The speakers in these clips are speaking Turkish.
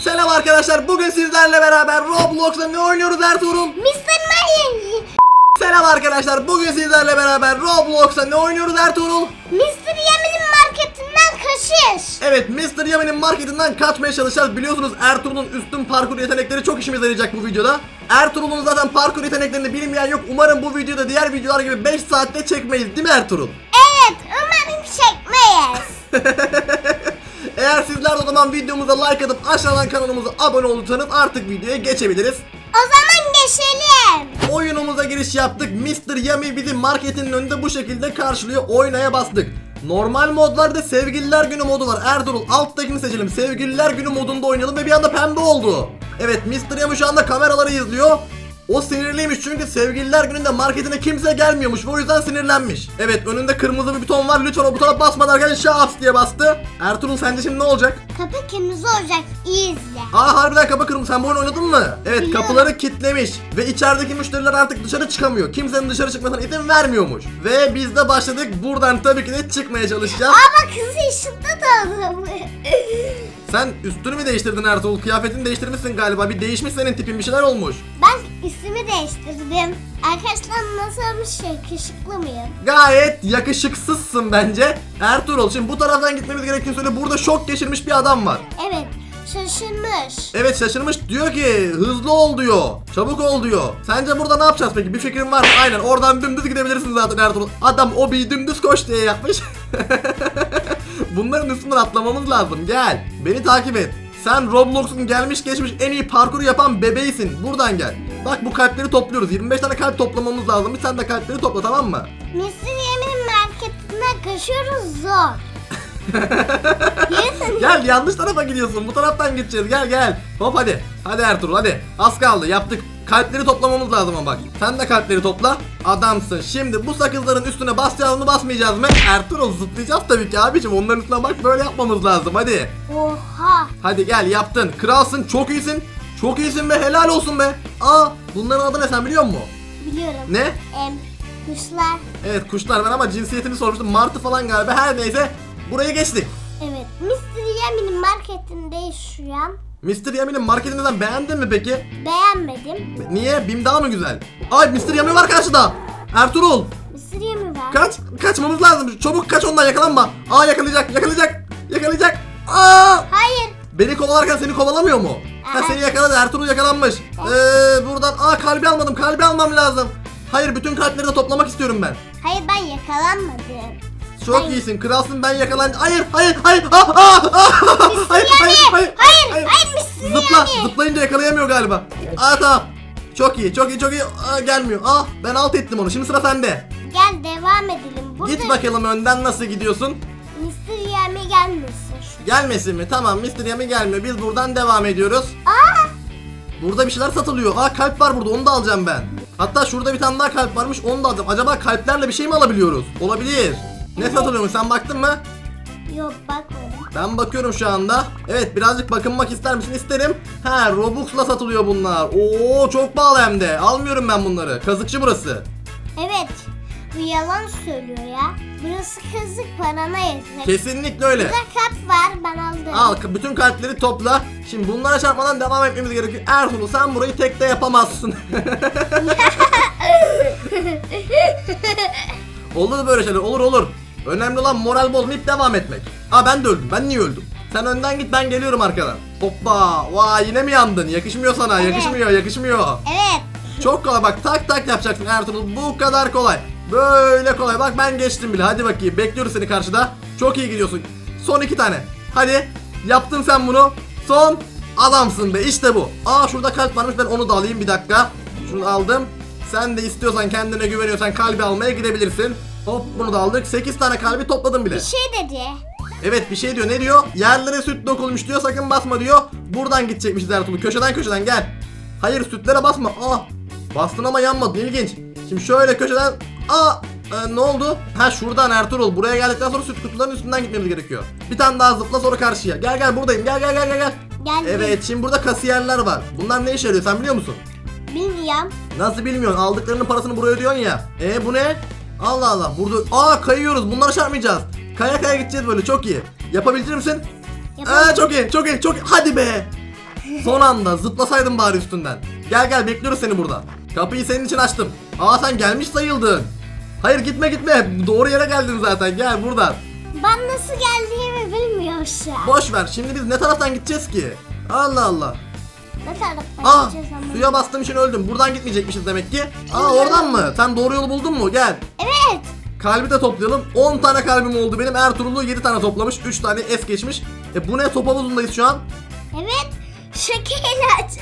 Selam arkadaşlar. Bugün sizlerle beraber Roblox'ta ne oynuyoruz Ertuğrul? Mr. Mario. Selam arkadaşlar. Bugün sizlerle beraber Roblox'ta ne oynuyoruz Ertuğrul? Mr. Yemin'in marketinden kaçış. Evet Mr. Yami'nin marketinden kaçmaya çalışacağız. Biliyorsunuz Ertuğrul'un üstün parkur yetenekleri çok işimize yarayacak bu videoda. Ertuğrul'un zaten parkur yeteneklerini bilmeyen yok. Umarım bu videoda diğer videolar gibi 5 saatte çekmeyiz değil mi Ertuğrul? Evet umarım çekmeyiz. Eğer sizler de o zaman videomuza like atıp aşağıdan kanalımıza abone olursanız artık videoya geçebiliriz. o zaman geçelim. Oyunumuza giriş yaptık. Mr. Yummy bizi marketin önünde bu şekilde karşılıyor. Oynaya bastık. Normal modlarda sevgililer günü modu var. Ertuğrul alttakini seçelim. Sevgililer günü modunda oynayalım ve bir anda pembe oldu. Evet Mr. Yummy şu anda kameraları izliyor. O sinirliymiş çünkü sevgililer gününde marketine kimse gelmiyormuş ve o yüzden sinirlenmiş. Evet önünde kırmızı bir buton var. Lütfen o butona basmadan arkadaşlar şaps diye bastı. Ertuğrul sence şimdi ne olacak? Kapı kırmızı olacak. İyi izle. Aa harbiden kapı kırmızı. Sen bu oyunu oynadın mı? Evet Biliyorum. kapıları kilitlemiş. Ve içerideki müşteriler artık dışarı çıkamıyor. Kimsenin dışarı çıkmasına izin vermiyormuş. Ve biz de başladık. Buradan tabii ki de çıkmaya çalışacağız. Ama kızı ışıkta da. Sen üstünü mü değiştirdin Ertuğrul? Kıyafetini değiştirmişsin galiba. Bir değişmiş senin tipin bir şeyler olmuş. ben ismimi değiştirdim. Arkadaşlar nasıl bir şey? Yakışıklı mıyım? Gayet yakışıksızsın bence. Ertuğrul şimdi bu taraftan gitmemiz gerektiğini söyle. Burada şok geçirmiş bir adam var. Evet. Şaşırmış. Evet şaşırmış diyor ki hızlı ol diyor. Çabuk ol diyor. Sence burada ne yapacağız peki? Bir fikrin var mı? Aynen oradan dümdüz gidebilirsin zaten Ertuğrul. Adam o bir dümdüz koş diye yapmış. Bunların üstünden atlamamız lazım. Gel. Beni takip et. Sen Roblox'un gelmiş geçmiş en iyi parkuru yapan bebeğisin. Buradan gel. Bak bu kalpleri topluyoruz. 25 tane kalp toplamamız lazım. Bir sen de kalpleri topla tamam mı? Mr. Yemin'in marketinden kaçıyoruz zor. Gel yanlış tarafa gidiyorsun. Bu taraftan gideceğiz. Gel gel. Hop hadi. Hadi Ertuğrul hadi. Az kaldı. Yaptık. Kalpleri toplamamız lazım ama bak. Sen de kalpleri topla. Adamsın. Şimdi bu sakızların üstüne basacağız mı basmayacağız mı? Ertuğrul zıplayacağız tabii ki abicim. Onların üstüne bak böyle yapmamız lazım. Hadi. Oha. Hadi gel yaptın. Kralsın. Çok iyisin. Çok iyisin be. Helal olsun be. Aa bunların adı ne sen biliyor musun? Biliyorum. Ne? Em, kuşlar. Evet kuşlar ben ama cinsiyetini sormuştum. Martı falan galiba. Her neyse. Burayı geçtik. Evet. Mr. Yemin'in marketindeyiz şu an. Mr. Yami'nin marketinden beğendin mi peki? Beğenmedim. Niye? Bim daha mı güzel? Ay Mr. Yami var karşıda. Ertuğrul Mr. Yemin var. kaç kaçmamız lazım. Çabuk kaç ondan yakalanma. Aa yakalayacak yakalayacak yakalayacak. Aa Hayır. beni kovalarken seni kovalamıyor mu? Ha seni yakaladı Ertuğrul yakalanmış. Ee, buradan aa kalbi almadım kalbi almam lazım. Hayır bütün kalpleri de toplamak istiyorum ben. Hayır ben yakalanmadım. Çok Hayır. iyisin kralsın ben yakalan. Hayır hayır hayır. Aa, aa, aa. hayır, hayır hayır Hayır. Hayır Mr. Zıpla Yemin. zıplayınca yakalayamıyor galiba. Aa tamam. Çok iyi çok iyi çok iyi. Aa, gelmiyor. Aa ben alt ettim onu. Şimdi sıra sende. Gel devam edelim. Burada Git bakalım önden nasıl gidiyorsun? Mr. Yemin gelmesin. Gelmesin mi? Tamam Mr. Yami gelmiyor. Biz buradan devam ediyoruz. Aa. Burada bir şeyler satılıyor. Aa kalp var burada onu da alacağım ben. Hatta şurada bir tane daha kalp varmış onu da alacağım. Acaba kalplerle bir şey mi alabiliyoruz? Olabilir. Ne satılıyormuş sen baktın mı? Yok bakmadım. Ben bakıyorum şu anda. Evet birazcık bakınmak ister misin? İsterim. Ha Robux'la satılıyor bunlar. Oo çok pahalı hem de. Almıyorum ben bunları. Kazıkçı burası. Evet. Bu yalan söylüyor ya. Burası kazık parana yeter. Kesinlikle öyle. Burada kap var ben aldım. Al bütün kalpleri topla. Şimdi bunlara çarpmadan devam etmemiz gerekiyor. Ertuğrul sen burayı tekte yapamazsın. olur böyle şeyler olur olur. Önemli olan moral bozmayıp devam etmek. Aa ben de öldüm. Ben niye öldüm? Sen önden git ben geliyorum arkadan. Hoppa. Vay yine mi yandın? Yakışmıyor sana. Evet. Yakışmıyor yakışmıyor. Evet. Çok kolay bak tak tak yapacaksın Ertuğrul. Bu kadar kolay. Böyle kolay. Bak ben geçtim bile. Hadi bakayım. Bekliyoruz seni karşıda. Çok iyi gidiyorsun. Son iki tane. Hadi. Yaptın sen bunu. Son. Adamsın be. İşte bu. Aa şurada kalp varmış. Ben onu da alayım bir dakika. Şunu aldım. Sen de istiyorsan kendine güveniyorsan kalbi almaya gidebilirsin. Hop bunu da aldık. 8 tane kalbi topladım bile. Bir şey dedi. Evet bir şey diyor. Ne diyor? Yerlere süt dokunmuş diyor. Sakın basma diyor. Buradan gidecekmişiz Ertuğrul. Köşeden köşeden gel. Hayır sütlere basma. Aa. Bastın ama yanmadın. İlginç. Şimdi şöyle köşeden. Aa. e, ne oldu? Ha şuradan Ertuğrul. Buraya geldikten sonra süt kutularının üstünden gitmemiz gerekiyor. Bir tane daha zıpla sonra karşıya. Gel gel buradayım. Gel gel gel gel gel. Geldi. Evet şimdi burada kasiyerler var. Bunlar ne işe yarıyor sen biliyor musun? Bilmiyorum. Nasıl bilmiyorsun? Aldıklarının parasını buraya ödüyorsun ya. E bu ne? Allah Allah. Burada aa kayıyoruz. Bunlara çarpmayacağız. Kaya kaya gideceğiz böyle. Çok iyi. Yapabilecek misin? Yapalım. Aa çok iyi. Çok iyi. Çok iyi. Hadi be. Son anda zıplasaydın bari üstünden. Gel gel bekliyoruz seni burada. Kapıyı senin için açtım. Aa sen gelmiş sayıldın. Hayır gitme gitme. Doğru yere geldin zaten. Gel buradan. Ben nasıl geldiğimi bilmiyorum şu an. Boş ver. Şimdi biz ne taraftan gideceğiz ki? Allah Allah. Ne taraftan Aa gideceğiz ama? suya bastığım için öldüm. Buradan gitmeyecekmişiz demek ki. Aa oradan mı? Sen doğru yolu buldun mu? Gel. Evet. Kalbi de toplayalım. 10 tane kalbim oldu benim. Ertuğrul'u 7 tane toplamış. 3 tane es geçmiş. E bu ne? Top havuzundayız şu an. Evet. İlacı.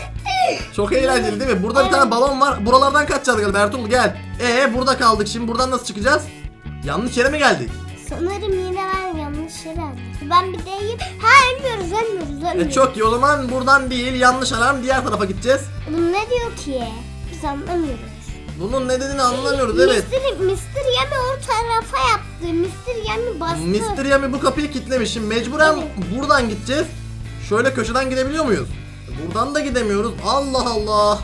Çok eğlenceli değil mi? Burada bir tane balon var. Buralardan kaçacağız galiba Ertuğrul gel. Ee burada kaldık. Şimdi buradan nasıl çıkacağız? Yanlış yere mi geldik? Sanırım yine ben yere aldım. Ben bir deyim. Ha ölmüyoruz ölmüyoruz ölmüyoruz. E çok iyi o zaman buradan değil yanlış alarm diğer tarafa gideceğiz. Bu ne diyor ki? Biz anlamıyoruz. Bunun ne dediğini anlamıyoruz evet. Mr. Mr. Yami o tarafa yaptı. Mr. Yami bastı. Mr. Yami bu kapıyı kilitlemiş. Şimdi mecburen Evet. buradan gideceğiz. Şöyle köşeden gidebiliyor muyuz? Buradan da gidemiyoruz. Allah Allah.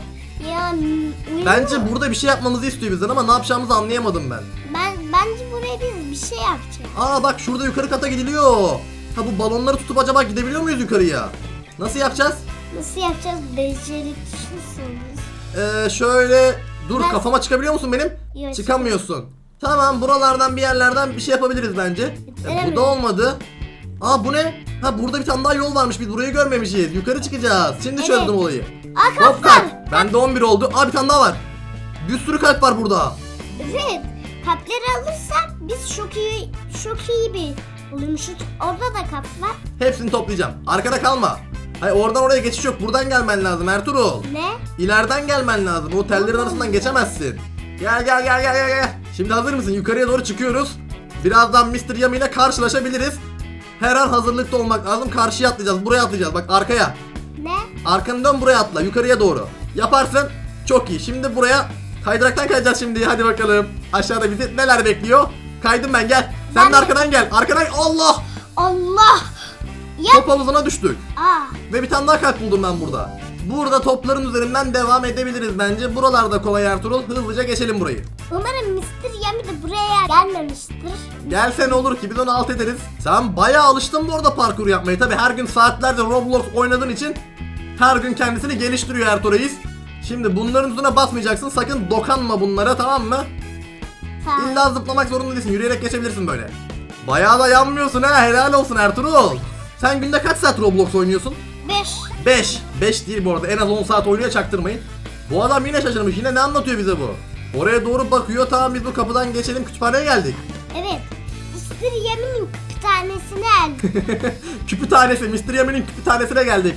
Ya uyuyor. Bence burada bir şey yapmamızı istiyor bizden ama ne yapacağımızı anlayamadım ben. Ben bence buraya biz bir şey yapacağız. Aa bak şurada yukarı kata gidiliyor. Ha bu balonları tutup acaba gidebiliyor muyuz yukarıya? Nasıl yapacağız? Nasıl yapacağız? Beceriksizsiniz. Ee, şöyle dur Ben- kafama çıkabiliyor musun benim? Yok, Çıkamıyorsun. Tamam buralardan bir yerlerden bir şey yapabiliriz bence. E, Bitiremedim. bu da olmadı. Aa bu ne? Ha burada bir tane daha yol varmış biz burayı görmemişiz. Yukarı çıkacağız. Şimdi Evet. çözdüm olayı. Aa Hop kalp kalp. Bende 11 oldu. Aa bir tane daha var. Bir sürü kalp var burada. Evet. Kalpleri alırsak biz çok iyi çok iyi bir olmuşuz. Orada da kalp var. Hepsini toplayacağım. Arkada kalma. Hayır oradan oraya geçiş yok. Buradan gelmen lazım Ertuğrul. Ne? İleriden gelmen lazım. O tellerin arasından geçemezsin. Gel gel gel gel gel gel. Şimdi hazır mısın? Yukarıya doğru çıkıyoruz. Birazdan Mr. Yami ile karşılaşabiliriz. Her an hazırlıkta olmak lazım. Karşıya atlayacağız. Buraya atlayacağız. Bak arkaya. Ne? Arkanı dön buraya atla. Yukarıya doğru. Yaparsın. Çok iyi. Şimdi buraya kaydıraktan kayacağız şimdi. Hadi bakalım. Aşağıda bizi neler bekliyor? Kaydım ben gel. Sen Ben de de- arkadan gel. Arkadan Allah. Allah! Ya Top havuzuna düştük. Aa, Ve bir tane daha kalp buldum ben burada. Burada topların üzerinden devam edebiliriz bence. Buralarda kolay Ertuğrul. Hızlıca geçelim burayı. umarım Mr. Yami de buraya gelmemiştir. Gelse ne olur ki biz onu alt ederiz. Sen bayağı alıştın bu arada parkur yapmayı. Tabi her gün saatlerce Roblox oynadığın için her gün kendisini geliştiriyor Ertuğrul Reis. Şimdi bunların üstüne basmayacaksın. Sakın dokanma bunlara tamam mı? Tamam. İlla zıplamak zorunda değilsin. Yürüyerek geçebilirsin böyle. Bayağı da yanmıyorsun ha. Helal olsun Ertuğrul. Sen günde kaç saat Roblox oynuyorsun? 5. 5. 5 değil bu arada. En az 10 saat oynuyor çaktırmayın. Bu adam yine şaşırmış. Yine ne anlatıyor bize bu? Oraya doğru bakıyor. Tamam biz bu kapıdan geçelim. Kütüphaneye geldik. Evet. Mr. Yami'nin bir tanesini aldım. Küpü tanesi. Mr. Yami'nin küpü tanesine geldik.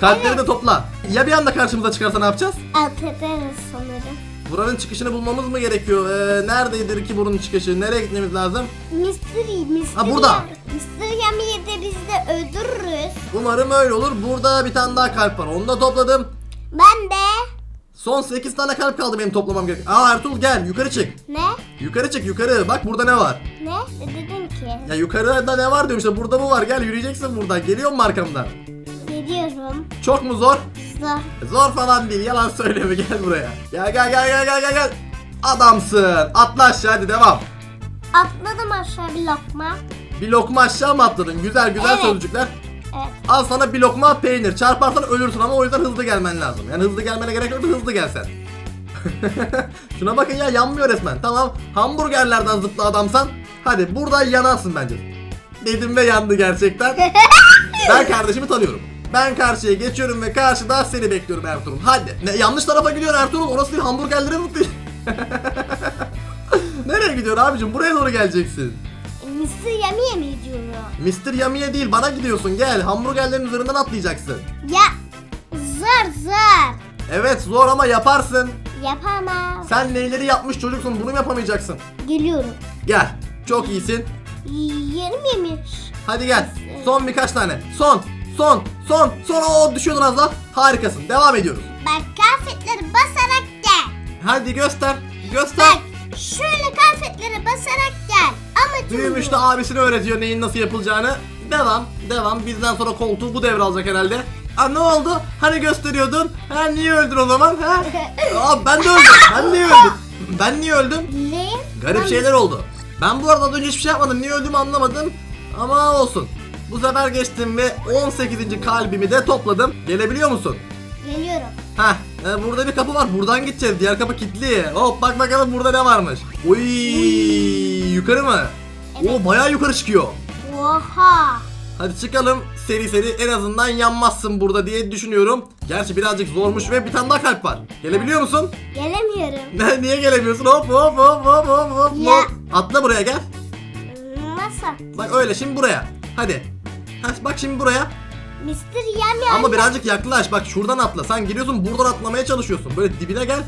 Kalpleri Evet. de topla. Ya bir anda karşımıza çıkarsa ne yapacağız? Alt ederiz sanırım. Buranın çıkışını bulmamız mı gerekiyor? Ee, nerededir ki bunun çıkışı? Nereye gitmemiz lazım? Mr. Mr. Ha, burada. Mr. Yami'yi de biz de öldürürüz. Umarım öyle olur. Burada bir tane daha kalp var. Onu da topladım. Ben de. Son 8 tane kalp kaldı benim toplamam gerek. Aa Ertuğrul gel yukarı çık. Ne? Yukarı çık yukarı. Bak burada ne var? Ne? Dedin ki? Ya yukarıda ne var diyorum işte burada bu var. Gel yürüyeceksin buradan. Geliyor mu arkamdan? Geliyorum. Çok mu zor? Zor. Zor falan değil. Yalan söyleme gel buraya. Gel gel gel gel gel gel gel. Adamsın. Atla aşağı hadi devam. Atladım aşağı bir lokma. Bir lokma aşağı mı atladın? Güzel güzel Evet. sözcükler. Evet. Al sana bir lokma peynir. Çarparsan ölürsün ama o yüzden hızlı gelmen lazım. Yani hızlı gelmene gerek yok hızlı gelsen. Şuna bakın ya yanmıyor resmen. Tamam hamburgerlerden zıpla adamsan. Hadi burada yanarsın bence. Dedim ve yandı gerçekten. ben kardeşimi tanıyorum. Ben karşıya geçiyorum ve karşıda seni bekliyorum Ertuğrul. Hadi. Ne, yanlış tarafa gidiyor Ertuğrul. Orası değil hamburgerlere zıplıyor. Nereye gidiyor abicim? Buraya doğru geleceksin. Mr. Yami'ye mi gidiyorum? Mr. Yami'ye değil bana gidiyorsun. Gel hamburgerlerin üzerinden atlayacaksın. Ya zor zor. Evet zor ama yaparsın. Yapamam. Sen neyleri yapmış çocuksun bunu yapamayacaksın? Geliyorum. Gel. Çok iyisin. Yerim yemiş. Hadi gel. Son birkaç tane. Son. Son. Son. Son. Oo düşüyordun az daha. Harikasın. Devam ediyoruz. Bak kıyafetleri basarak gel. Hadi göster. Göster. Bak şöyle kıyafetleri basarak gel. Ama Büyümüş de abisine öğretiyor neyin nasıl yapılacağını. Devam. Devam. Bizden sonra koltuğu bu devralacak herhalde. Aa ne oldu? Hani gösteriyordun? Ha niye öldün o zaman? Ha? Aa ben de öldüm. Ben niye öldüm? Ben niye öldüm? Ne? Garip şeyler oldu. Ben bu arada az önce hiçbir şey yapmadım. Niye öldüğümü anlamadım. Ama olsun. Bu sefer geçtim ve 18. kalbimi de topladım. Gelebiliyor musun? Geliyorum. Heh, e, burada bir kapı var. Buradan gideceğiz. Diğer kapı kilitli. Hop bak bakalım burada ne varmış. Uy, yukarı mı? Evet. Oo bayağı yukarı çıkıyor. Oha. Hadi çıkalım seri seri en azından yanmazsın burada diye düşünüyorum. Gerçi birazcık zormuş ve bir tane daha kalp var. Gelebiliyor musun? Gelemiyorum. Niye gelemiyorsun? Hop hop hop hop hop hop. Ya. Atla buraya gel. Nasıl? Bak öyle şimdi buraya. Hadi. Heh, bak şimdi buraya. Mr. Yam Yam. Ama birazcık yaklaş. Bak şuradan atla. Sen geliyorsun buradan atlamaya çalışıyorsun. Böyle dibine gel.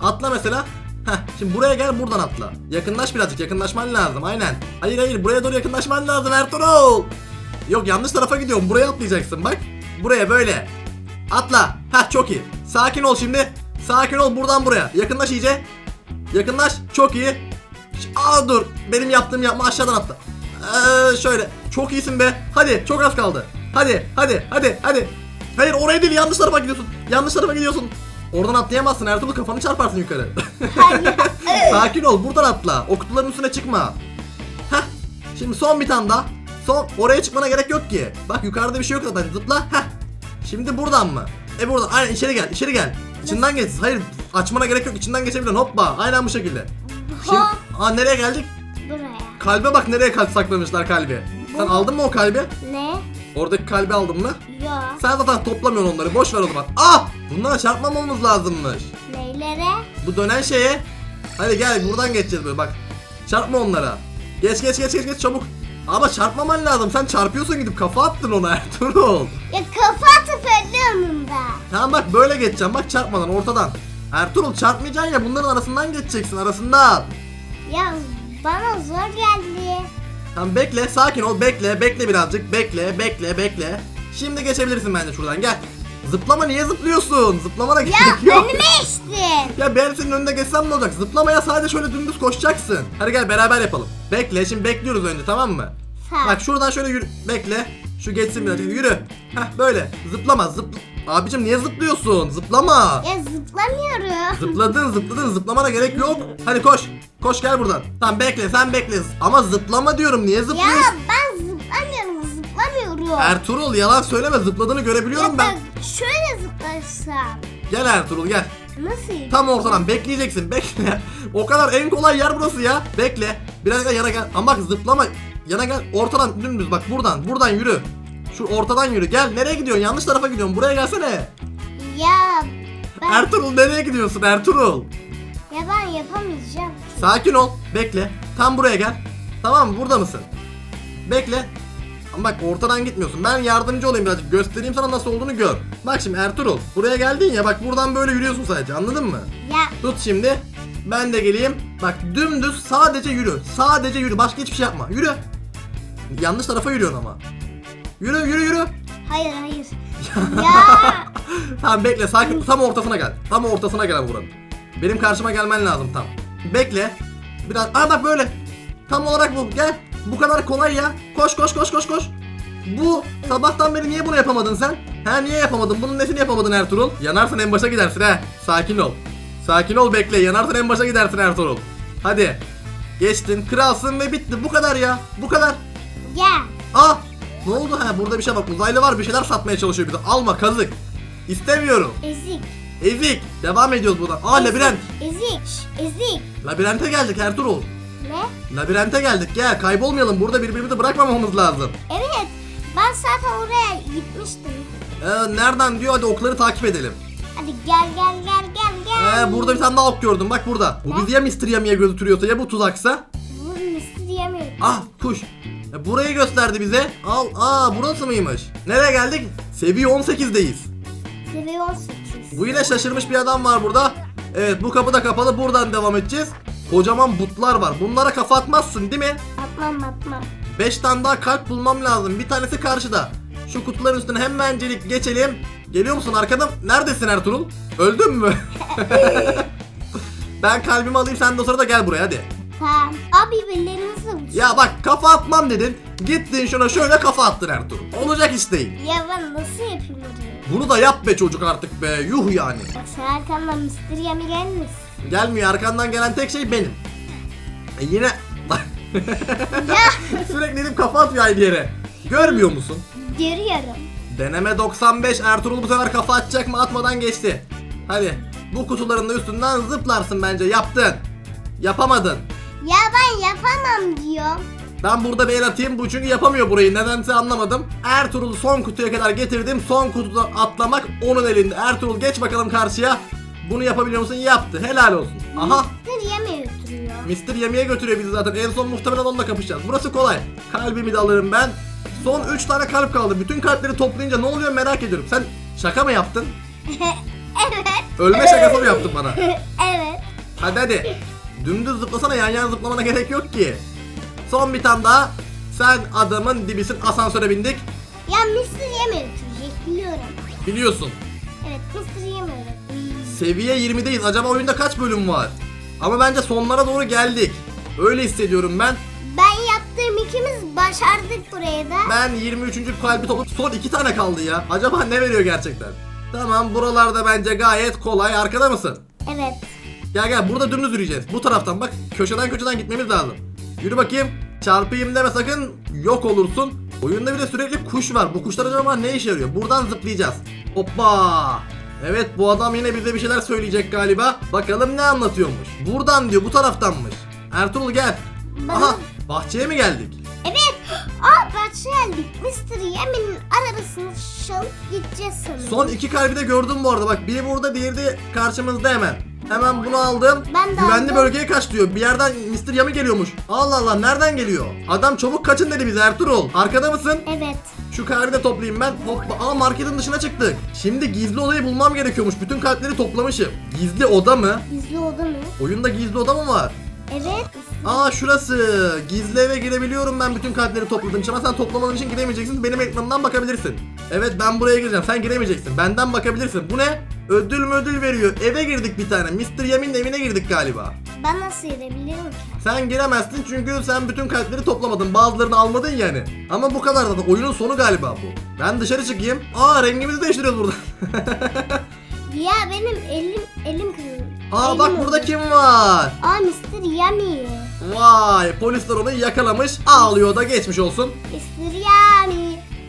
Atla mesela. Heh, şimdi buraya gel buradan atla. Yakınlaş birazcık. Yakınlaşman lazım. Aynen. Hayır hayır buraya doğru yakınlaşman lazım Ertuğrul. Yok yanlış tarafa gidiyorum. Buraya atlayacaksın bak. Buraya böyle. Atla. Heh çok iyi. Sakin ol şimdi. Sakin ol buradan buraya. Yakınlaş iyice. Yakınlaş. Çok iyi. Aa dur. Benim yaptığım yapma aşağıdan atla. Ee, şöyle. Çok iyisin be. Hadi çok az kaldı. Hadi hadi hadi hadi. Hayır oraya değil yanlış tarafa gidiyorsun. Yanlış tarafa gidiyorsun. Oradan atlayamazsın Ertuğrul kafanı çarparsın yukarı. Sakin ol buradan atla. O kutuların üstüne çıkma. Heh. Şimdi son bir tane daha. Son oraya çıkmana gerek yok ki. Bak yukarıda bir şey yok zaten zıpla. Heh. Şimdi buradan mı? E buradan. Aynen içeri gel içeri gel. İçinden geç. Hayır açmana gerek yok. İçinden geçebilirsin. Hoppa. Aynen bu şekilde. Şimdi aa nereye geldik? Buraya. Kalbe bak nereye kalp saklamışlar kalbi. Sen aldın mı o kalbi? Ne? Oradaki kalbi aldın mı? Yo. Sen zaten toplamıyorsun onları. Boş ver o zaman. Ah! Bunlara çarpmamamız lazımmış. Neylere? Bu dönen şeye. Hadi gel buradan geçeceğiz böyle bak. Çarpma onlara. Geç geç geç geç geç çabuk. Ama çarpmaman lazım. Sen çarpıyorsun gidip kafa attın ona Ertuğrul. Ya kafa atıp öldü da. Tamam bak böyle geçeceğim. Bak çarpmadan ortadan. Ertuğrul çarpmayacaksın ya bunların arasından geçeceksin arasından. Ya bana zor geldi. Tamam bekle sakin ol bekle bekle birazcık bekle bekle bekle. Şimdi geçebilirsin bence şuradan gel. Zıplama niye zıplıyorsun? Zıplamana Ya gerek yok. önüme içtin. Ya ben senin önünde geçsem ne olacak? Zıplamaya sadece şöyle dümdüz koşacaksın. Hadi gel beraber yapalım. Bekle şimdi bekliyoruz önce tamam mı? Tamam. Bak şuradan şöyle yürü. Bekle. Şu geçsin birazcık yürü. Heh böyle. Zıplama zıpl... Abicim niye zıplıyorsun? Zıplama. Ya zıplamıyorum. Zıpladın zıpladın zıplamana gerek yok. Hadi koş. Koş gel buradan. Tamam bekle sen bekle. Ama zıplama diyorum niye Ya zıplıyorsun? ben zıplamıyorum zıplamıyorum. Ertuğrul yalan söyleme zıpladığını görebiliyorum ya ben. ben şöyle zıplarsam. Gel Ertuğrul gel. Nasıl? Tam ortadan bekleyeceksin bekle. O kadar en kolay yer burası ya. Bekle. Biraz da yana gel. Ama bak zıplama. Yana gel. Ortadan dümdüz bak buradan. Buradan yürü. Şu ortadan yürü. Gel. Nereye gidiyorsun? Yanlış tarafa gidiyorsun. Buraya gelsene. Ya ben Ertuğrul nereye gidiyorsun Ertuğrul? Yapamayacağım. Sakin ol. Bekle. Tam buraya gel. Tamam mı? Burada mısın? Bekle. Ama bak ortadan gitmiyorsun. Ben yardımcı olayım birazcık. Göstereyim sana nasıl olduğunu gör. Bak şimdi Ertuğrul. Buraya geldin ya. Bak buradan böyle yürüyorsun sadece. Anladın mı? Ya Tut şimdi. Ben de geleyim. Bak dümdüz sadece yürü. Sadece yürü. Başka hiçbir şey yapma. Yürü. Yanlış tarafa yürüyorsun ama. Yürü yürü yürü. hayır hayır. ya Tamam bekle sakin. Tam ortasına gel. Tam ortasına gel buranın. Benim karşıma gelmen lazım tam. Bekle. Biraz. Aa bak böyle. Tam olarak bu. Gel. Bu kadar kolay ya. Koş koş koş koş koş. Bu sabahtan beri niye bunu yapamadın sen? Ha niye yapamadın? Bunun nesini yapamadın Ertuğrul? Yanarsan en başa gidersin ha. Sakin ol. Sakin ol bekle. Yanarsan en başa gidersin Ertuğrul. Hadi. Geçtin. Kralsın ve bitti. Bu kadar ya. Bu kadar. ya Aa! Ne oldu ha? Burada bir şey bak. Uzaylı var bir şeyler satmaya çalışıyor bize. Alma kazık. İstemiyorum. ezik. Ezik. Devam ediyoruz buradan. Aa labirent. Ezik. Ezik. Labirente geldik Ertuğrul. Ne? Labirente geldik. Gel kaybolmayalım. Burada birbirimizi bırakmamamız lazım. Evet. Ben zaten oraya gitmiştim. Ee, nereden diyor? Hadi okları takip edelim. Hadi gel gel gel gel gel. Ee, burada bir tane daha ok gördüm. Bak burada. Bu bizi ya Mr. Yami'ye götürüyorsa ya bu tuzaksa. Bu misli diyemiyorum. Ah kuş. E, burayı gösterdi bize. Al. Aa burası mıymış? Nereye geldik? Seviye 18'deyiz. Seviye 18. Bu yine şaşırmış bir adam var burada. Evet bu kapı da kapalı. Buradan devam edeceğiz. Kocaman butlar var. Bunlara kafa atmazsın değil mi? Atmam atmam. 5 tane daha kalp bulmam lazım. Bir tanesi karşıda. Şu kutuların üstüne hemencelik geçelim. Geliyor musun arkada? Neredesin Ertuğrul? Öldün mü? ben kalbimi alayım sen de o sırada gel buraya hadi. Tamam. Abi birbirlerinizi vur. Ya bak kafa atmam dedin. Gittin şuna şöyle kafa attın Ertuğrul. Olacak iş değil. Ya ben nasıl yapayım bunu? Bunu da yap be çocuk artık be. Yuh yani. Bak sen arkamdan Mr. Yami gelmesin. Gelmiyor arkandan gelen tek şey benim. E yine sürekli dedim kafa atıyor aynı yere. Görmüyor musun? Görüyorum. Deneme 95 Ertuğrul bu sefer kafa atacak mı atmadan geçti. Hadi bu kutuların da üstünden zıplarsın bence yaptın. Yapamadın. Ya ben yapamam diyorum. Ben burada bir el atayım bu çünkü yapamıyor burayı nedense anlamadım. Ertuğrul'u son kutuya kadar getirdim. Son kutuda atlamak onun elinde. Ertuğrul geç bakalım karşıya. Bunu yapabiliyor musun? Yaptı. Helal olsun. Aha. Mr. yeme götürüyor. Mr. yemeğe götürüyor bizi zaten. En son muhtemelen onunla kapışacağız. Burası kolay. Kalbimi de alırım ben. Son 3 tane kalp kaldı. Bütün kalpleri toplayınca ne oluyor merak ediyorum. Sen şaka mı yaptın? evet. Ölme şakası mı yaptın bana? evet. Hadi hadi. Dümdüz zıplasana yan yana zıplamana gerek yok ki. Son bir tane daha. Sen adamın dibisin asansöre bindik. Ya Mr. yeme götürecek biliyorum. Biliyorsun. Evet Mr. yeme götürecek. Seviye 20'deyiz. Acaba oyunda kaç bölüm var? Ama bence sonlara doğru geldik. Öyle hissediyorum ben. Ben yaptığım ikimiz başardık buraya da. Ben 23. kalbi toplayıp son 2 tane kaldı ya. Acaba ne veriyor gerçekten? Tamam buralarda bence gayet kolay. Arkada mısın? Evet. Gel gel burada dümdüz yürüyeceğiz. Bu taraftan bak köşeden köşeden gitmemiz lazım. Yürü bakayım. Çarpayım deme sakın. Yok olursun. Oyunda bir de sürekli kuş var. Bu kuşlar acaba ne işe yarıyor? Buradan zıplayacağız. Hoppa. Evet bu adam yine bize bir şeyler söyleyecek galiba. Bakalım ne anlatıyormuş. Buradan diyor bu taraftanmış. Ertuğrul gel. Bana- Aha bahçeye mi geldik? Evet. Aa bahçe geldik. Mr. Yemen'in arabasını çalıp gideceğiz sanırım. Son iki kalbi de gördüm bu arada. Bak biri burada diğeri de karşımızda hemen. Hemen bunu aldım. Ben de Güvenli aldım. bölgeye kaç diyor. Bir yerden Mr. Yami geliyormuş. Allah Allah nereden geliyor? Adam çabuk kaçın dedi bize Ertuğrul. Arkada mısın? Evet. Şu kalbi de toplayayım ben. Hoppa. Aa marketin dışına çıktık. Şimdi gizli odayı bulmam gerekiyormuş. Bütün kalpleri toplamışım. Gizli oda mı? Gizli oda mı? Oyunda gizli oda mı var? Evet. Aa şurası. Gizli eve girebiliyorum ben bütün kalpleri topladım. Ama sen toplamadığın için giremeyeceksin. Benim ekranımdan bakabilirsin. Evet ben buraya gireceğim. Sen giremeyeceksin. Benden bakabilirsin. Bu ne? Ödül mü ödül veriyor. Eve girdik bir tane. Mr. Yamin'in evine girdik galiba. Ben nasıl girebilirim ki? Sen giremezsin çünkü sen bütün kalpleri toplamadın. Bazılarını almadın yani. Ama bu kadar da oyunun sonu galiba bu. Ben dışarı çıkayım. Aa rengimizi değiştiriyoruz burada. Ya benim elim elim kırıldı. Aa Elim bak oldu. burada kim var? Aa Mr. Yummy. Vay polisler onu yakalamış. Ağlıyor da geçmiş olsun. Mr. Yummy.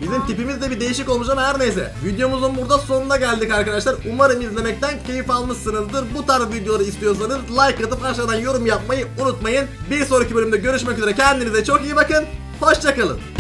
Bizim tipimiz de bir değişik olmuş ama her neyse. Videomuzun burada sonuna geldik arkadaşlar. Umarım izlemekten keyif almışsınızdır. Bu tarz videoları istiyorsanız like atıp aşağıdan yorum yapmayı unutmayın. Bir sonraki bölümde görüşmek üzere. Kendinize çok iyi bakın. Hoşçakalın.